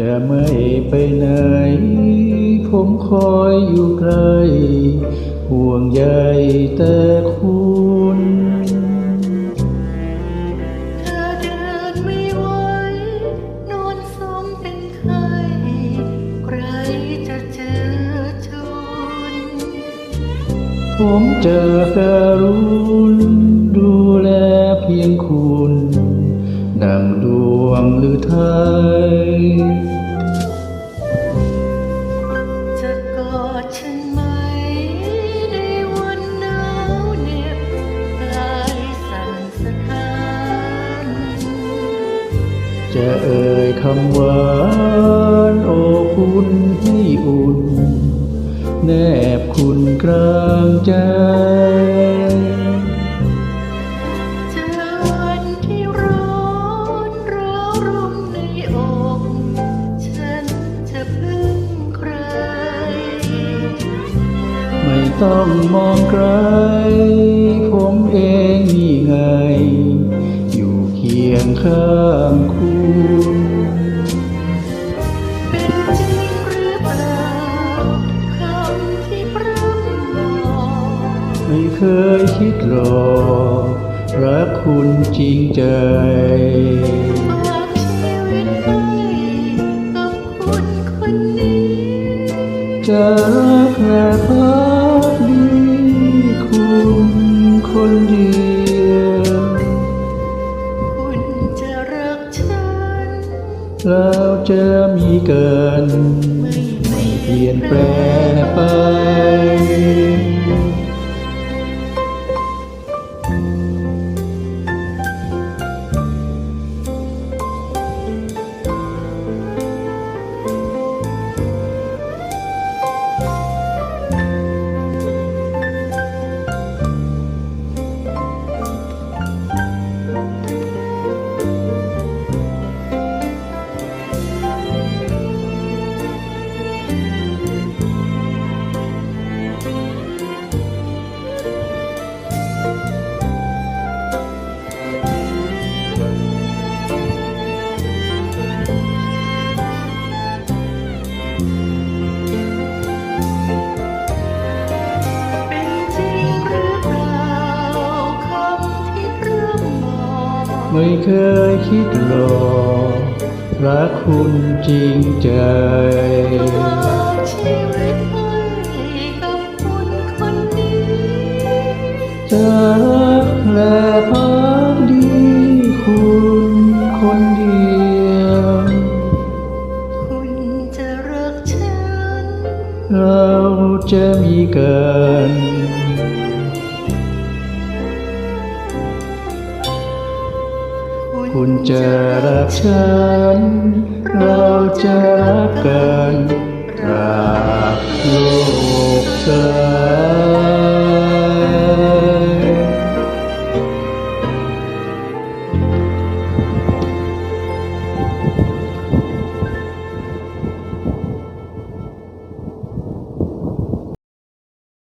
จะไม่ไปไหน ผมคอยอยู่ไกลห่วงใยแต่คุณเธอเดินไม่ไหวนอนสมเป็นไข้ใครจะเจอชุนผมจะการุณดูแลเพียงคุณดังดวงหรือไทย จะเอ่ยคำหวานโอ้คุณให้อุ่น แนบคุณกลางใจจอวันที่ร้อนร้าวรุ่มในอกฉันจะพึ่งใครไม่ต้องมองไกลผมเอ เคยคิดหลอกรักคุณจริงใจฝากชีวิตให้กับคุณคนนี้จะรักและพักดีคุณคนเดียวคุณจะรักฉันแล้วจะมีเกินไม่เปลี่ยนแปลงไป ไม่เคยคิดหลอกรักคุณจริงใจชีวิตให้กับคุณคนนี้จะรักและพักดีคุณคนเดียว คุณจะรักฉัน เราจะมีกัน คุณจะรักฉัน เราจะรักกันตราบโลกสลาย